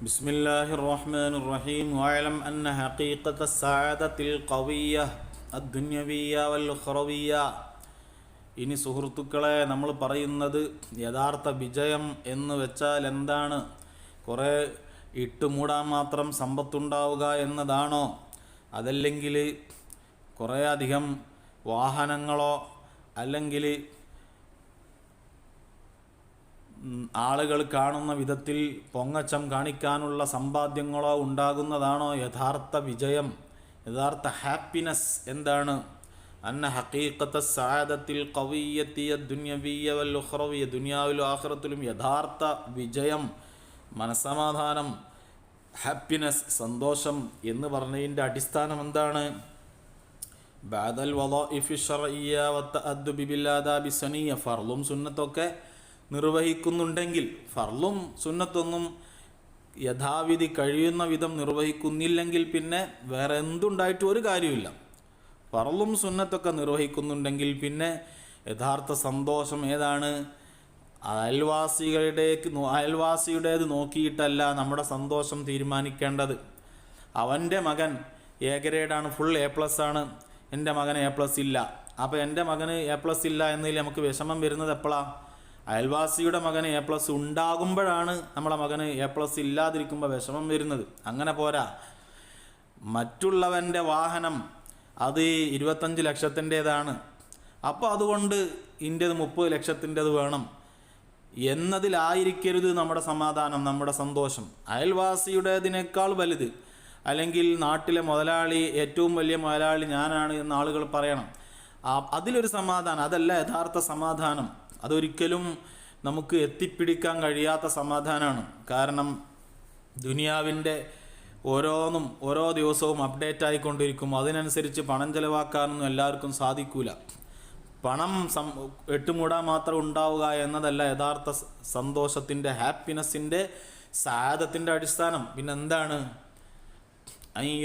بسم الله الرحمن الرحيم واعلم أن حقيقة السعادة القوية الدنيوية والأخروية ഇനി സുഹൃത്തുക്കളെ നമ്മൾ പറയുന്നത് യഥാർത്ഥ വിജയം എന്ന് വെച്ചാൽ എന്താണ് കുറേ ഇട്ടുമൂടാൻ മാത്രം സമ്പത്തുണ്ടാവുക എന്നതാണോ അതല്ലെങ്കിൽ കുറേ അധികം വാഹനങ്ങളോ അല്ലെങ്കിൽ ഉം, ആളുകൾ കാണുന്ന വിധത്തിൽ പൊങ്ങച്ചം കാണിക്കാനുള്ള സമ്പാദ്യങ്ങളോ ഉണ്ടാകുന്നതാണോ യഥാർത്ഥ വിജയം? യഥാർത്ഥ ഹാപ്പിനെസ് എന്താണ്? അന്ന ഹക്കീക്കത്ത സാദത്തിൽ കവിയത്തിയ ദുന്യവീയ വല്ലുഹ്റവിയ ദുനിയാവിലും ആഹ്റത്തിലും യഥാർത്ഥ വിജയം മനസ്സമാധാനം ഹാപ്പിനെസ് സന്തോഷം എന്ന് പറഞ്ഞതിന്റെ അടിസ്ഥാനം എന്താണ്? ബാദൽ വലോ ബിൽ ആദാബി സനിയ ഫർലും സുന്നത്തൊക്കെ നിർവഹിക്കുന്നുണ്ടെങ്കിൽ ഫർളും സുന്നത്തൊന്നും യഥാവിധി കഴിയുന്ന വിധം നിർവഹിക്കുന്നില്ലെങ്കിൽ പിന്നെ വേറെ എന്തുണ്ടായിട്ട് ഒരു കാര്യമില്ല ഫർളും സുന്നത്തൊക്കെ നിർവഹിക്കുന്നുണ്ടെങ്കിൽ പിന്നെ യഥാർത്ഥ സന്തോഷം ഏതാണ്? അയൽവാസികളുടേക്ക് അയൽവാസിയുടേത് നോക്കിയിട്ടല്ല നമ്മുടെ സന്തോഷം തീരുമാനിക്കേണ്ടത്. അവന്റെ മകൻ എ ഗ്രേഡാണ് ഫുൾ എ പ്ലസ് ആണ്. എന്റെ മകൻ എ പ്ലസ് ഇല്ല. അപ്പോൾ എന്റെ മകന് എ പ്ലസ് ഇല്ല എന്നതിൽ നമുക്ക് വിഷമം വരുന്നത് എപ്പോഴാണ് അയൽവാസിയുടെ മകന് എ പ്ലസ് ഉണ്ടാകുമ്പോഴാണ് നമ്മളെ മകന് എ പ്ലസ് ഇല്ലാതിരിക്കുമ്പോൾ വിഷമം വരുന്നത്. അങ്ങനെ പോരാ. മറ്റുള്ളവന്റെ വാഹനം അത് ഇരുപത്തഞ്ച് ലക്ഷത്തിന്റേതാണ്. അപ്പോൾ അതുകൊണ്ട് ഇന്റേത് മുപ്പത് ലക്ഷത്തിന്റെത് വേണം. എന്നതിലായിരിക്കരുത് നമ്മുടെ സമാധാനം നമ്മുടെ സന്തോഷം. അയൽവാസിയുടേതിനേക്കാൾ വലുത്. അല്ലെങ്കിൽ നാട്ടിലെ മുതലാളി ഏറ്റവും വലിയ മുതലാളി ഞാനാണ് എന്ന് ആളുകൾ പറയണം. അതിലൊരു സമാധാനം അതല്ല യഥാർത്ഥ സമാധാനം. അതൊരിക്കലും നമുക്ക് എത്തിപ്പിടിക്കാൻ കഴിയാത്ത സമാധാനമാണ് കാരണം ദുനിയാവിന്റെ ഓരോന്നും ഓരോ ദിവസവും അപ്ഡേറ്റ് ആയിക്കൊണ്ടിരിക്കും. അതിനനുസരിച്ച് പണം ചെലവാക്കാനൊന്നും എല്ലാവർക്കും സാധിക്കൂല. പണം സം എട്ടുമൂടാൻ മാത്രം ഉണ്ടാവുക എന്നതല്ല യഥാർത്ഥ സന്തോഷത്തിന്റെ ഹാപ്പിനെസ്സിന്റെ സാധത്തിന്റെ അടിസ്ഥാനം. പിന്നെ എന്താണ് അല്ലെങ്കിൽ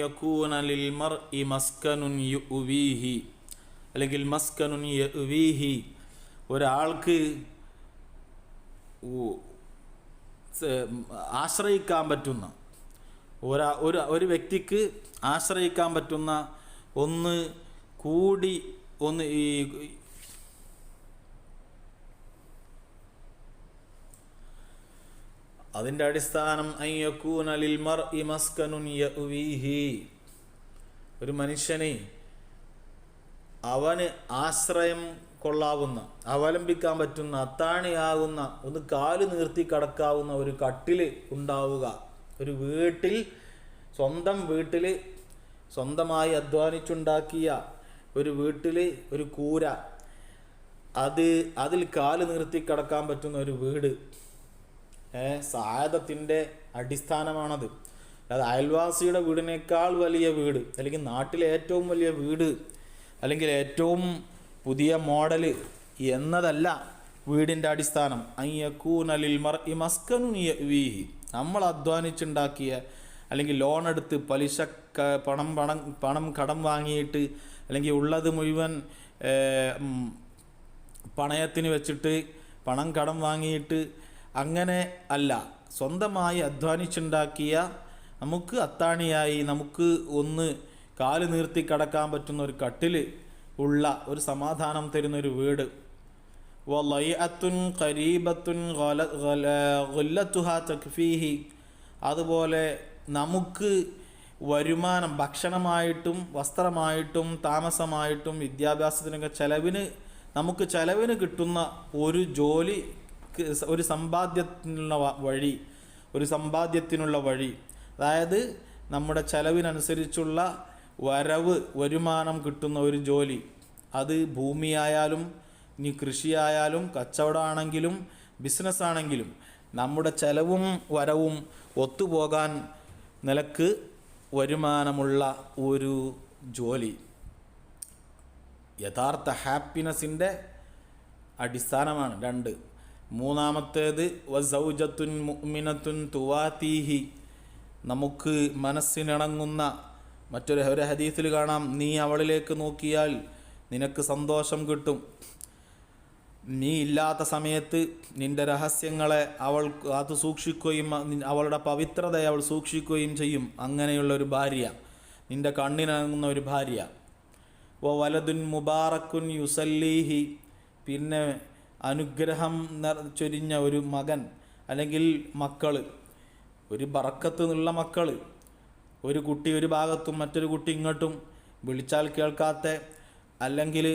ഒരാൾക്ക് ആശ്രയിക്കാൻ പറ്റുന്ന ഒരാ ഒരു ഒരു വ്യക്തിക്ക് ആശ്രയിക്കാൻ പറ്റുന്ന ഒന്ന് കൂടി ഒന്ന് ഈ അതിന്റെ അടിസ്ഥാനം അയ്യക്കൂൻ അലിൽ മർ ഇമസ്കനുൻ മസ്കനുൻ ഒരു മനുഷ്യനെ അവന് ആശ്രയം കൊള്ളാവുന്ന അവലംബിക്കാൻ പറ്റുന്ന അത്താണിയാകുന്ന ഒന്ന് കാൽ നീർത്തി കടക്കാവുന്ന ഒരു കട്ടിൽ ഉണ്ടാവുക. ഒരു വീട്ടിൽ സ്വന്തം വീട്ടിൽ സ്വന്തമായി അധ്വാനിച്ചുണ്ടാക്കിയ ഒരു വീട്ടിൽ ഒരു കൂര അത് അതിൽ കാൽ നിർത്തി കിടക്കാൻ പറ്റുന്ന ഒരു വീട്. സായതത്തിന്റെ അടിസ്ഥാനമാണത്. അത് അയൽവാസിയുടെ വീടിനേക്കാൾ വലിയ വീട് അല്ലെങ്കിൽ നാട്ടിലെ ഏറ്റവും വലിയ വീട് അല്ലെങ്കിൽ ഏറ്റവും പുതിയ മോഡൽ എന്നതല്ല വീടിന്റെ അടിസ്ഥാനം. അയ്യക്കൂനലിൽ മർ ഈ മസ്കനു വീഹി നമ്മൾ അധ്വാനിച്ചുണ്ടാക്കിയ അല്ലെങ്കിൽ ലോൺ എടുത്ത് പലിശ പണം പണം പണം കടം വാങ്ങിയിട്ട് അല്ലെങ്കിൽ ഉള്ളത് മുഴുവൻ പണയത്തിന് വെച്ചിട്ട് പണം കടം വാങ്ങിയിട്ട് അങ്ങനെ അല്ല. സ്വന്തമായി അധ്വാനിച്ചുണ്ടാക്കിയ നമുക്ക് അത്താണിയായി നമുക്ക് ഒന്ന് കാൽ നീർത്തി കടക്കാൻ പറ്റുന്ന ഒരു കട്ടിൽ ഉള്ള ഒരു സമാധാനം തരുന്ന ഒരു വീട്. വലയത്തുൻ ഖരീബത്തുൻ ഗല- ഗല- തക്ഫീഹി. അതുപോലെ നമുക്ക് വരുമാനം ഭക്ഷണമായിട്ടും വസ്ത്രമായിട്ടും താമസമായിട്ടും വിദ്യാഭ്യാസത്തിനൊക്കെ ചെലവിന് നമുക്ക് ചെലവിന് കിട്ടുന്ന ഒരു ജോലി ഒരു സമ്പാദ്യത്തിനുള്ള വഴി ഒരു സമ്പാദ്യത്തിനുള്ള വഴി. അതായത് നമ്മുടെ ചെലവിനനുസരിച്ചുള്ള വരവ് വരുമാനം കിട്ടുന്ന ഒരു ജോലി. അത് ഭൂമിയായാലും ഇനി കൃഷിയായാലും കച്ചവടമാണെങ്കിലും ബിസിനസ് ആണെങ്കിലും നമ്മുടെ ചെലവും വരവും ഒത്തുപോകാൻ നിലയ്ക്ക് വരുമാനമുള്ള ഒരു ജോലി. യഥാർത്ഥ ഹാപ്പിനെസ്സിന്റെ അടിസ്ഥാനമാണ് രണ്ട്. മൂന്നാമത്തേത് വസൗജത്തുൻ മുഅ്മിനത്തുൻ തുവാത്തീഹി നമുക്ക് മനസ്സിനിണങ്ങുന്ന മറ്റൊരു ഒരു ഹദീസിൽ കാണാം നീ അവളിലേക്ക് നോക്കിയാൽ നിനക്ക് സന്തോഷം കിട്ടും. നീ ഇല്ലാത്ത സമയത്ത് നിന്റെ രഹസ്യങ്ങളെ അവൾ അത് സൂക്ഷിക്കുകയും അവളുടെ പവിത്രതയെ അവൾ സൂക്ഷിക്കുകയും ചെയ്യും. അങ്ങനെയുള്ള ഒരു ഭാര്യ നിന്റെ കണ്ണിനങ്ങുന്ന ഒരു ഭാര്യ. ഓ വലതുൻ മുബാറക്കുൻ യുസല്ലീഹി. പിന്നെ അനുഗ്രഹം ചൊരിഞ്ഞ ഒരു മകൻ അല്ലെങ്കിൽ മക്കൾ ഒരു ബറക്കത്ത് നിന്നുള്ള മക്കൾ. ഒരു കുട്ടി ഒരു ഭാഗത്തും മറ്റൊരു കുട്ടി ഇങ്ങോട്ടും വിളിച്ചാൽ കേൾക്കാത്ത അല്ലെങ്കിൽ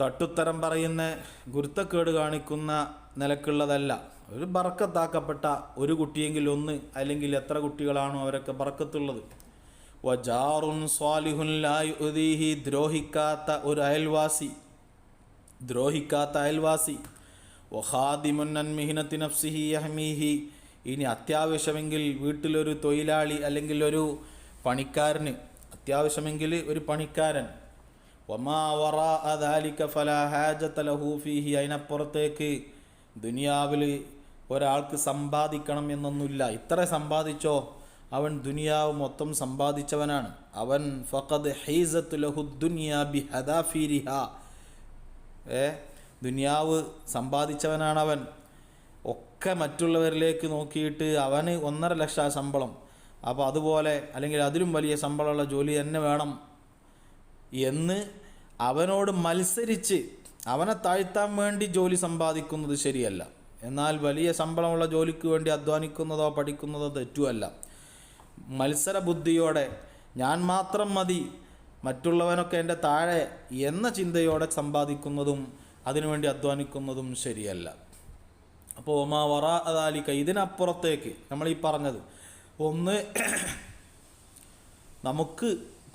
തട്ടുത്തരം പറയുന്ന ഗുരുത്തക്കേട് കാണിക്കുന്ന നിലക്കുള്ളതല്ല. ഒരു ബറക്കത്താക്കപ്പെട്ട ഒരു കുട്ടിയെങ്കിൽ ഒന്ന് അല്ലെങ്കിൽ എത്ര കുട്ടികളാണോ അവരൊക്കെ ബറക്കത്തുള്ളത് വജാറുൻ യുദീഹി ദ്രോഹിക്കാത്ത ഒരു അയൽവാസി ദ്രോഹിക്കാത്ത അയൽവാസി. വഹാദിമുന്നൻ മിഹിനത്തി നഫ്സിഹി യഹ്മീഹി ഇനി അത്യാവശ്യമെങ്കിൽ വീട്ടിലൊരു തൊഴിലാളി അല്ലെങ്കിൽ ഒരു പണിക്കാരന് അത്യാവശ്യമെങ്കിൽ ഒരു പണിക്കാരൻ. വമാ വറാ അദാലിക ഫലാ ഹാജത ലഹു ഫീഹി. അതിനപ്പുറത്തേക്ക് ദുനിയാവിൽ ഒരാൾക്ക് സമ്പാദിക്കണം എന്നൊന്നുമില്ല. ഇത്ര സമ്പാദിച്ചോ? അവൻ ദുനിയാവ് മൊത്തം സമ്പാദിച്ചവനാണ്. അവൻ ഫഖദ് ഹൈസത്ത് ലഹു ദുനിയാ ബി ഹദാഫിരിഹ ഏ? ദുനിയാവ് സമ്പാദിച്ചവനാണവൻ. ഒക്കെ മറ്റുള്ളവരിലേക്ക് നോക്കിയിട്ട് അവന് ഒന്നര ലക്ഷം ശമ്പളം. അപ്പോൾ അതുപോലെ അല്ലെങ്കിൽ അതിലും വലിയ ശമ്പളമുള്ള ജോലി തന്നെ വേണം എന്ന് അവനോട് മത്സരിച്ച് അവനെ താഴ്ത്താൻ വേണ്ടി ജോലി സമ്പാദിക്കുന്നത് ശരിയല്ല. എന്നാൽ വലിയ ശമ്പളമുള്ള ജോലിക്ക് വേണ്ടി അധ്വാനിക്കുന്നതോ പഠിക്കുന്നതോ തെറ്റുമല്ല മത്സര ബുദ്ധിയോടെ ഞാൻ മാത്രം മതി മറ്റുള്ളവനൊക്കെ എന്റെ താഴെ എന്ന ചിന്തയോടെ സമ്പാദിക്കുന്നതും അതിനുവേണ്ടി അധ്വാനിക്കുന്നതും ശരിയല്ല. അപ്പോൾ ഒമാ വറ അതാലിക്ക ഇതിനപ്പുറത്തേക്ക് നമ്മൾ ഈ പറഞ്ഞത്. ഒന്ന് നമുക്ക്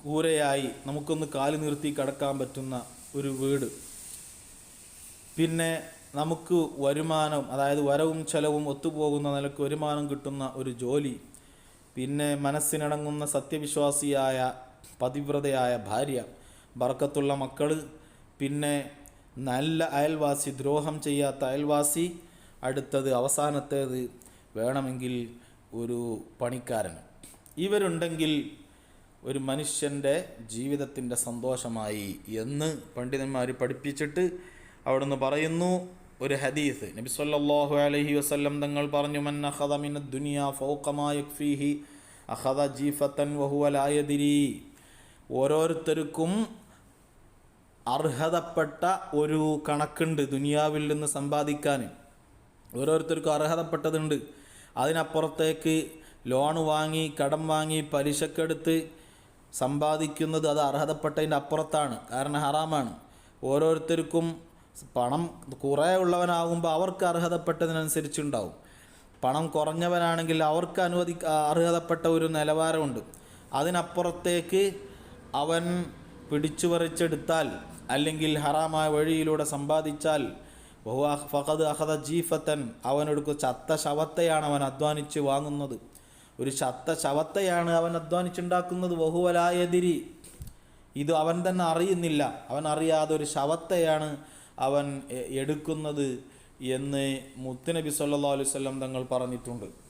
കൂരയായി നമുക്കൊന്ന് കാൽ നിർത്തി കിടക്കാൻ പറ്റുന്ന ഒരു വീട്. പിന്നെ നമുക്ക് വരുമാനം അതായത് വരവും ചെലവും ഒത്തുപോകുന്ന നിലയ്ക്ക് വരുമാനം കിട്ടുന്ന ഒരു ജോലി. പിന്നെ മനസ്സിനിണങ്ങുന്ന സത്യവിശ്വാസിയായ പതിവ്രതയായ ഭാര്യ ബർക്കത്തുള്ള മക്കൾ പിന്നെ നല്ല അയൽവാസി ദ്രോഹം ചെയ്യാത്ത അയൽവാസി അടുത്തത് അവസാനത്തേത് വേണമെങ്കിൽ ഒരു പണിക്കാരൻ ഇവരുണ്ടെങ്കിൽ ഒരു മനുഷ്യന്റെ ജീവിതത്തിന്റെ സന്തോഷമായി എന്ന് പണ്ഡിതന്മാർ പഠിപ്പിച്ചിട്ട് അവിടുന്ന് പറയുന്നു. ഒരു ഹദീസ് നബി സല്ലാഹു അലഹി വസല്ലം തങ്ങൾ പറഞ്ഞു ഓരോരുത്തർക്കും അർഹതപ്പെട്ട ഒരു കണക്കുണ്ട് ദുനിയാവിൽ നിന്ന് സമ്പാദിക്കാൻ ഓരോരുത്തർക്കും അർഹതപ്പെട്ടതുണ്ട്. അതിനപ്പുറത്തേക്ക് ലോൺ വാങ്ങി കടം വാങ്ങി പലിശക്കെടുത്ത് സമ്പാദിക്കുന്നത് അത് അർഹതപ്പെട്ടതിന്റെ അപ്പുറത്താണ്. കാരണം ഹറാമാണ്. ഓരോരുത്തർക്കും പണം കുറേ ഉള്ളവനാകുമ്പോൾ അവർക്ക് അർഹതപ്പെട്ടതിനനുസരിച്ചുണ്ടാവും. പണം കുറഞ്ഞവനാണെങ്കിൽ അവർക്ക് അനുവദി അർഹതപ്പെട്ട ഒരു നിലവാരമുണ്ട്. അതിനപ്പുറത്തേക്ക് അവൻ പിടിച്ചു പറിച്ചെടുത്താൽ അല്ലെങ്കിൽ ഹറാമായ വഴിയിലൂടെ സമ്പാദിച്ചാൽ ബഹു ഫഹദ് അഹദ ജീഫത്തൻ അവനെടുക്കും ചത്ത ശവത്തെയാണ് അവൻ അധ്വാനിച്ച് വാങ്ങുന്നത്. ഒരു ചത്ത ശവത്തെയാണ് അവൻ അധ്വാനിച്ചുണ്ടാക്കുന്നത്. ബഹുവലായതിരി ഇത് അവൻ തന്നെ അറിയുന്നില്ല. അവൻ അറിയാതെ ഒരു ശവത്തെയാണ് അവൻ എടുക്കുന്നത് എന്ന് മുത്തുനബി സല്ലാ അലൈഹി വസല്ലം തങ്ങൾ പറഞ്ഞിട്ടുണ്ട്.